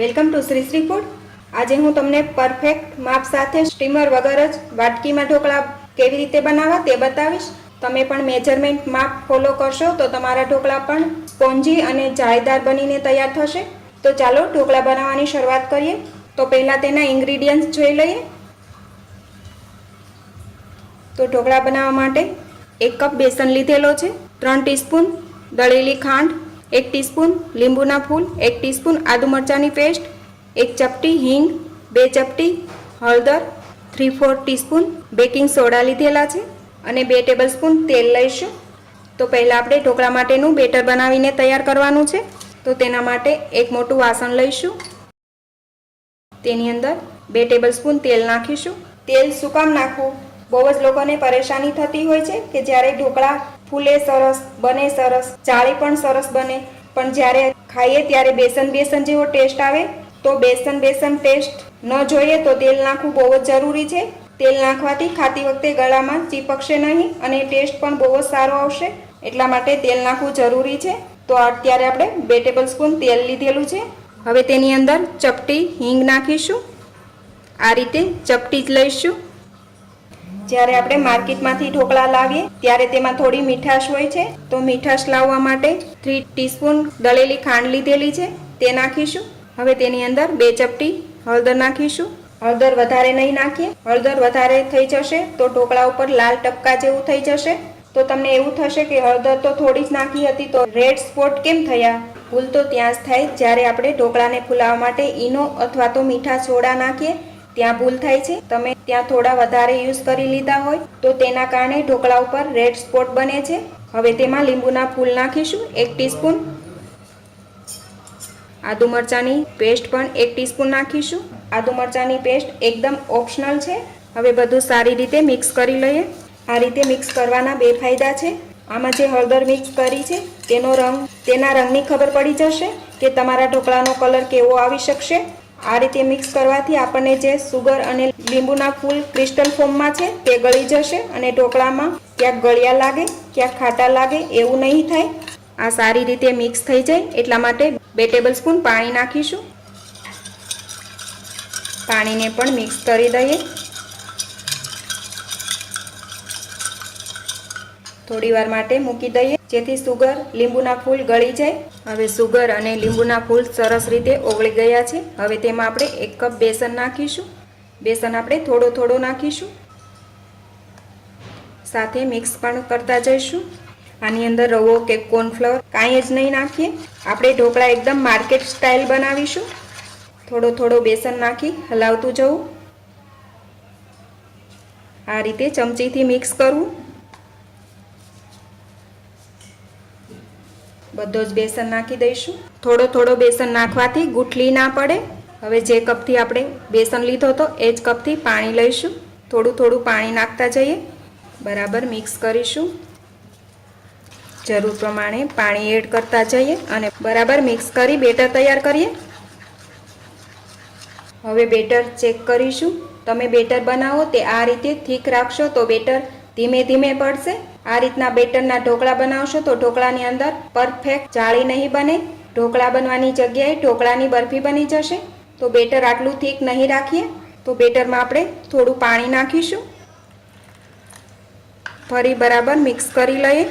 Welcome to Shri Shri food. આજે હું તમને પરફેક્ટ માપ સાથે સ્ટીમર વગર જ વાટકીમાં ઢોકળા કેવી રીતે બનાવવા તે બતાવીશ. તમે પણ મેજરમેન્ટ માપ ફોલો કરશો તો તમારા ઢોકળા પણ સ્પોન્જી અને જાળીદાર બનીને તૈયાર થશે. તો ચાલો ઢોકળા બનાવવાની શરૂઆત કરીએ. તો પહેલાં તેના ઇન્ગ્રીડિયન્ટ્સ જોઈ લઈએ. તો ઢોકળા બનાવવા માટે એક કપ બેસન લીધેલો છે. ત્રણ ટીસ્પૂન દળેલી ખાંડ એક ટીસ્પૂન લીંબુના ફૂલ, એક ટીસ્પૂન આદુ મરચાંની પેસ્ટ, એક ચપટી હિંગ, બે ચપટી હળદર three four teaspoon baking soda લીધેલા છે અને બે ટેબલસ્પૂન તેલ લઈશું. તો પહેલાં આપણે ઢોકળા માટેનું બેટર બનાવીને તૈયાર કરવાનું છે. તો તેના માટે એક મોટું વાસણ લઈશું. તેની અંદર બે ટેબલસ્પૂન તેલ નાખીશું. તેલ શું કામ નાખવું. બહુ જ લોકોને પરેશાની થતી હોય છે કે જ્યારે ઢોકળા ફૂલે સરસ, બને સરસ ચાળી પણ સરસ બને. પણ જ્યારે ખાઈએ ત્યારે બેસન બેસન જેવો ટેસ્ટ આવે, તો બેસન બેસન ટેસ્ટ ન જોઈએ તો તેલ નાખવું બહુ જ જરૂરી છે. તેલ નાખવાથી ખાતી વખતે ગળામાં ચીપકશે નહીં અને ટેસ્ટ પણ બહુ જ સારો આવશે. એટલા માટે તેલ નાખવું જરૂરી છે. તો અત્યારે આપણે બે ટેબલ સ્પૂન તેલ લીધેલું છે. હવે તેની અંદર ચપટી હિંગ નાખીશું. આ રીતે ચપટી જ લઈશું. જ્યારે આપણે માર્કેટમાંથી ઢોકળા લાવીએ, ત્યારે તેમાં થોડી મીઠાશ હોય છે. તો મીઠાશ લાવવા માટે થ્રી ટીસ્પૂન દળેલી ખાંડ લીધેલી છે, તે નાખીશું. હવે તેની અંદર બે ચપટી હળદર નાખીશું. હળદર વધારે નહીં નાખીએ. હળદર વધારે થઈ જશે તો ઢોકળા ઉપર લાલ ટપકા જેવું થઈ જશે. તો તમને એવું થશે કે હળદર તો થોડી જ નાખી હતી, તો રેડ સ્પોટ કેમ થયા? ભૂલ તો ત્યાં જ થાય. જ્યારે આપણે ઢોકળાને ફૂલાવવા માટે ઈનો અથવા તો મીઠા સોડા નાખીએ ત્યાં ભૂલ થાય છે. તમે ત્યાં થોડા વધારે યુઝ કરી લીધા હોય, તો તેના કારણે ઢોકળા ઉપર રેડ સ્પોટ બને છે. હવે તેમાં લીંબુના ફૂલ નાખીશું, એક ટીસ્પૂન. આદુ મરચાંની પેસ્ટ પણ એક ટીસ્પૂન નાખીશું. આદુ મરચાંની પેસ્ટ એકદમ ઓપ્શનલ છે. હવે બધું સારી રીતે મિક્સ કરી લઈએ. આ રીતે મિક્સ કરવાના બે ફાયદા છે. આમાં જે હળદર મિક્સ કરી છે, તેનો રંગ, તેના રંગની ખબર પડી જશે કે તમારા ઢોકળાનો કલર કેવો આવી શકશે. આ રીતે મિક્સ કરવાથી આપણને જે સુગર અને લીંબુના ફૂલ ક્રિસ્ટલ ફોર્મમાં છે, તે ગળી જશે અને ઢોકળામાં ક્યાંક ગળ્યા લાગે, ક્યાંક ખાટા લાગે એવું નહીં થાય. આ સારી રીતે મિક્સ થઈ જાય, એટલા માટે બે ટેબલ સ્પૂન પાણી નાખીશું. પાણીને પણ મિક્સ કરી દઈએ. થોડી વાર માટે મૂકી દઈએ. જેથી સુગર, લીંબુના ફૂલ ગળી જાય. હવે સુગર અને લીંબુના ફૂલ સરસ રીતે ઓગળી ગયા છે. હવે તેમાં આપણે એક કપ બેસન નાખીશું. બેસન આપણે થોડો થોડો નાખીશું. સાથે મિક્સ પણ કરતા જઈશું. આની અંદર રવો કે કોર્નફ્લાવર કાંઈ જ નહીં નાખીએ. આપણે ઢોકળા એકદમ માર્કેટ સ્ટાઇલ બનાવીશું. થોડો થોડો બેસન નાખી હલાવતું જવું. આ રીતે ચમચીથી મિક્સ કરવું. બધો જ બેસન નાખી દઈશું. થોડો થોડો બેસન નાખવાથી ગુઠલી ના પડે. હવે જે કપથી આપણે બેસન લીધો હતો એ જ કપથી પાણી લઈશું. થોડું થોડું પાણી નાખતા જઈએ. બરાબર મિક્સ કરીશું. જરૂર પ્રમાણે પાણી એડ કરતા જઈએ અને બરાબર મિક્સ કરી બેટર તૈયાર કરીએ. હવે બેટર ચેક કરીશું. તમે બેટર બનાવો તે આ રીતે થીક રાખશો તો બેટર ધીમે ધીમે પડશે. આ રીતના બેટરના ઢોકળા બનાવશો તો ઢોકળાની અંદર પરફેક્ટ જાળી નહીં બને, ઢોકળા બનવાની જગ્યાએ ઢોકળાની બરફી બની જશે. તો બેટર આટલું થીક નહીં રાખીએ, તો બેટરમાં આપણે થોડું પાણી નાખીશું. ફરી બરાબર મિક્સ કરી લઈએ.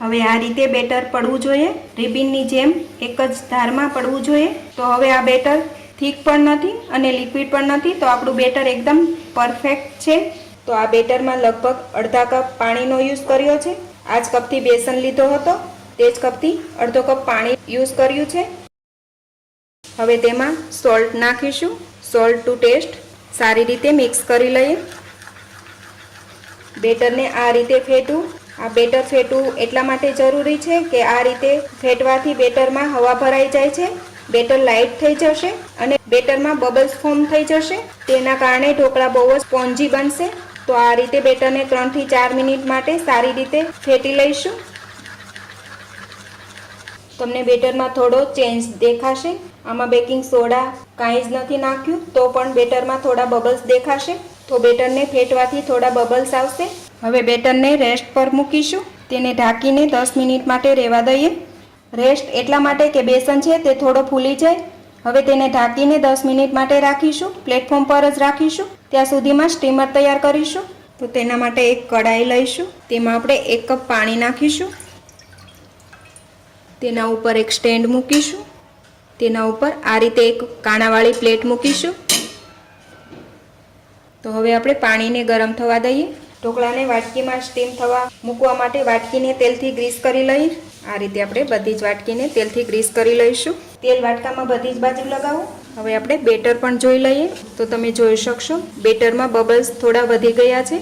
હવે આ રીતે બેટર પડવું જોઈએ. રિબિનની જેમ એક જ ધારમાં પડવું જોઈએ. તો હવે આ બેટર થીક પણ નથી અને લિક્વિડ પણ નથી, તો આપણું બેટર એકદમ પરફેક્ટ છે. તો આ બેટરમાં લગભગ અડધા કપ પાણીનો યુઝ કર્યો છે. આ જ કપથી બેસન લીધો હતો. તે જ કપથી અડધો કપ પાણી યુઝ કર્યું છે. હવે તેમાં સોલ્ટ નાખીશું. Salt to taste. સારી રીતે મિક્સ કરી લઈએ. બેટરને આ રીતે ફેટવું. આ બેટર ફેટવું એટલા માટે જરૂરી છે કે આ રીતે ફેટવાથી બેટરમાં હવા ભરાઈ જાય છે. બેટર લાઇટ થઈ જશે અને બેટરમાં બબલ્સ ફોર્મ થઈ જશે. તેના કારણે ઢોકળા બહુ જ સ્પોન્જી બનશે. તો આ રીતે બેટરને ત્રણથી ચાર મિનિટ માટે સારી રીતે ફેટી લઈશું. તમને બેટરમાં થોડો ચેન્જ દેખાશે. આમાં બેકિંગ સોડા કાંઈ જ નથી નાખ્યું, તો પણ બેટરમાં થોડા બબલ્સ દેખાશે. તો બેટરને ફેટવાથી થોડા બબલ્સ આવશે. હવે બેટરને રેસ્ટ પર મૂકીશું. તેને ઢાંકીને દસ મિનિટ માટે રહેવા દઈએ. રેસ્ટ એટલા માટે કે બેસન છે તે થોડો ફૂલી જાય. હવે તેને ઢાંકીને દસ મિનિટ માટે રાખીશું. પ્લેટફોર્મ પર જ રાખીશું. ત્યાં સુધીમાં સ્ટીમર તૈયાર કરીશું. તો તેના માટે એક કડાઈ લઈશું. તેમાં આપણે એક કપ પાણી નાખીશું. તેના ઉપર એક સ્ટેન્ડ મૂકીશું. તેના ઉપર આ રીતે એક કાણાવાળી પ્લેટ મૂકીશું. તો હવે આપણે પાણીને ગરમ થવા દઈએ. ઢોકળાને વાટકીમાં સ્ટીમ થવા મૂકવા માટે વાટકીને તેલથી ગ્રીસ કરી લઈએ. આ રીતે આપણે બધી જ વાટકીને તેલથી ગ્રીસ કરી લઈશું. તેલ વાટકામાં બધી જ બાજુ લગાવો. હવે આપણે બેટર પણ જોઈ લઈએ. તો તમે જોઈ શકશો, બેટરમાં બબલ્સ થોડા વધી ગયા છે.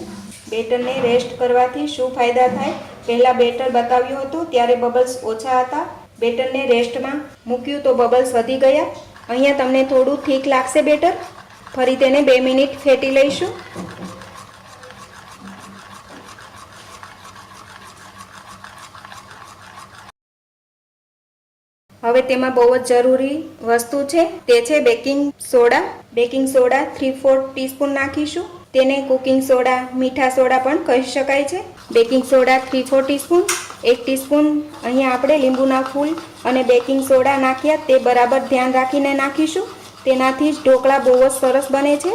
બેટરને રેસ્ટ કરવાથી શું ફાયદા થાય? પહેલાં બેટર બતાવ્યું હતું, ત્યારે બબલ્સ ઓછા હતા. બેટરને રેસ્ટમાં મૂક્યું તો બબલ્સ વધી ગયા. અહીંયા તમને થોડું ઠીક લાગશે બેટર. ફરી તેને બે મિનિટ ફેટી લઈશું. હવે તેમાં બહુ જ જરૂરી વસ્તુ છે, તે છે baking soda. Baking soda three four teaspoon નાખીશું. તેને કુકિંગ સોડા મીઠા સોડા પણ કહી શકાય છે. Baking soda three four teaspoon એક ટીસ્પૂન અહીંયા આપણે લીંબુના ફૂલ અને બેકિંગ સોડા નાખ્યા, તે બરાબર ધ્યાન રાખીને નાખીશું. તેનાથી જ ઢોકળા બહુ જ સરસ બને છે.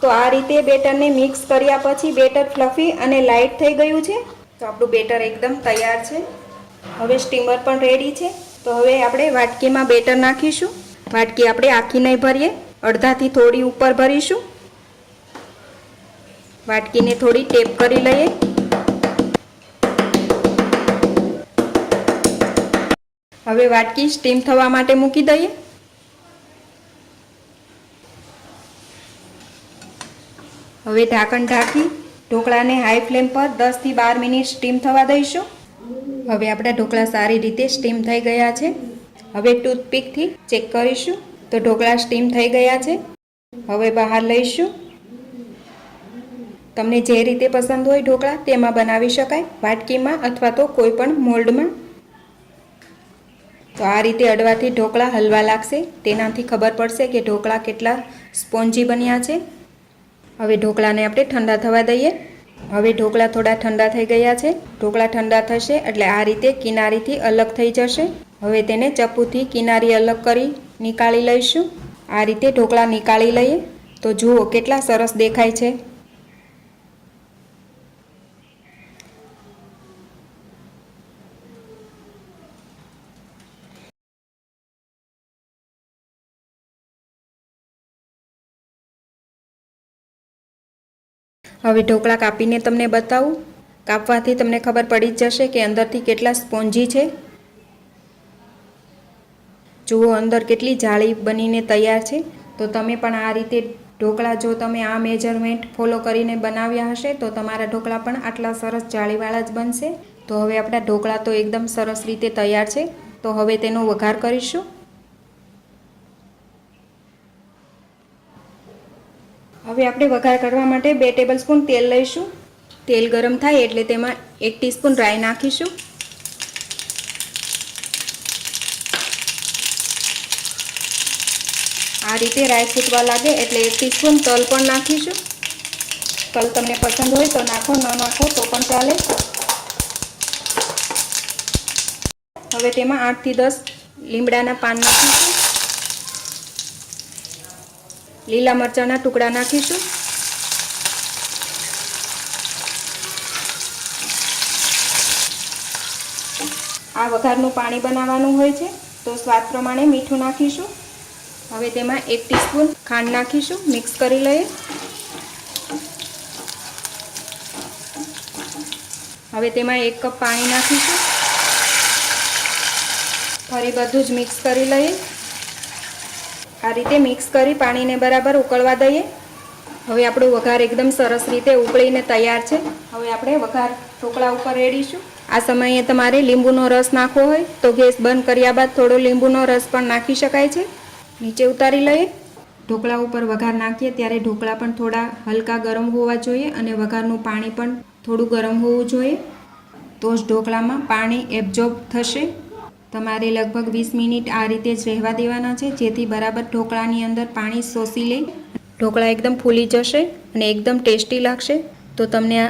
તો આ રીતે બેટરને મિક્સ કર્યા પછી બેટર ફ્લફી અને લાઇટ થઈ ગયું છે. તો આપણું બેટર એકદમ તૈયાર છે. હવે સ્ટીમર પણ રેડી છે. તો હવે આપણે વાટકીમાં બેટર નાખીશું. વાટકી આપણે આખી નહીં ભરીએ, અડધાથી થોડી ઉપર ભરીશું. વાટકીને થોડી ટેપ કરી લઈએ. હવે વાટકી સ્ટીમ થવા માટે મૂકી દઈએ. હવે ઢાંકણ ઢાંકી ઢોકળાને હાઈ ફ્લેમ પર દસથી બાર મિનિટ સ્ટીમ થવા દઈશું. હવે આપણા ઢોકળા સારી રીતે સ્ટીમ થઈ ગયા છે. હવે ટૂથપીકથી ચેક કરીશું તો ઢોકળા સ્ટીમ થઈ ગયા છે. હવે બહાર લઈશું. તમને જે રીતે પસંદ હોય ઢોકળા તેમાં બનાવી શકાય, વાટકીમાં અથવા તો કોઈ પણ મોલ્ડમાં. તો આ રીતે અડવાથી ઢોકળા હલવા લાગશે. તેનાથી ખબર પડશે કે ઢોકળા કેટલા સ્પોન્જી બન્યા છે. હવે ઢોકળાને આપણે ઠંડા થવા દઈએ. હવે ઢોકળા થોડા ઠંડા થઈ ગયા છે. ઢોકળા ઠંડા થશે એટલે આ રીતે કિનારીથી અલગ થઈ જશે. હવે તેને ચપ્પુથી કિનારી અલગ કરી નીકાળી લઈશું. આ રીતે ઢોકળા નીકાળી લઈએ. તો જુઓ કેટલા સરસ દેખાય છે. હવે ઢોકળા કાપીને તમને બતાવું. કાપવાથી તમને ખબર પડી જ જશે કે અંદરથી કેટલા સ્પોન્જી છે. જુઓ, અંદર કેટલી જાળી બનીને તૈયાર છે. તો તમે પણ આ રીતે ઢોકળા જો તમે આ મેજરમેન્ટ ફોલો કરીને બનાવ્યા હશે, તો તમારા ઢોકળા પણ આટલા સરસ જાળીવાળા જ બનશે. તો હવે આપણા ઢોકળા તો એકદમ સરસ રીતે તૈયાર છે. તો હવે તેનો વઘાર કરીશું. હવે આપણે વઘાર કરવા માટે બે ટેબલ સ્પૂન તેલ લઈશું. તેલ ગરમ થાય એટલે તેમાં એક ટીસ્પૂન રાઈ નાખીશું. આ રીતે રાઈ ફૂટવા લાગે એટલે એક ટીસ્પૂન તલ પણ નાખીશું. તલ તમને પસંદ હોય તો નાખો, ન નાખો તો પણ ચાલે. હવે તેમાં આઠથી દસ લીમડાના પાન નાખીશું. લીલા મરચાંના ટુકડા નાખીશું. આ વઘારનું પાણી બનાવવાનું હોય છે, તો સ્વાદ પ્રમાણે મીઠું નાખીશું. હવે તેમાં એક ટીસ્પૂન ખાંડ નાખીશું, મિક્સ કરી લઈએ. હવે તેમાં એક કપ પાણી નાખીશું. ફરી બધું જ મિક્સ કરી લઈએ. આ રીતે મિક્સ કરી પાણીને બરાબર ઉકળવા દઈએ. હવે આપણો વઘાર એકદમ સરસ રીતે ઉકળીને તૈયાર છે. હવે આપણે વઘાર ઢોકળા ઉપર રેડીશું. આ સમયે તમારે લીંબુનો રસ નાખવો હોય તો ગેસ બંધ કર્યા બાદ થોડો લીંબુનો રસ પણ નાખી શકાય છે. નીચે ઉતારી લઈએ. ઢોકળા ઉપર વઘાર નાખીએ ત્યારે ઢોકળા પણ થોડા હલકા ગરમ હોવા જોઈએ અને વઘારનું પાણી પણ થોડું ગરમ હોવું જોઈએ. તો જ ઢોકળામાં પાણી એબ્ઝોર્બ થશે. તમારે લગભગ વીસ મિનિટ આ રીતે જ રહેવા દેવાના છે, જેથી બરાબર ઢોકળાની અંદર પાણી શોષી લે ઢોકળા એકદમ ફૂલી જશે અને એકદમ ટેસ્ટી લાગશે. તો તમને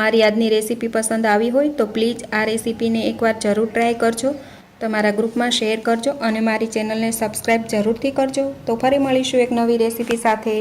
મારી આજની રેસીપી પસંદ આવી હોય તો પ્લીઝ આ રેસીપીને એકવાર જરૂર ટ્રાય કરજો. તમારા ગ્રુપમાં શેર કરજો અને મારી ચેનલને સબસ્ક્રાઈબ જરૂરથી કરજો. તો ફરી મળીશું એક નવી રેસીપી સાથે.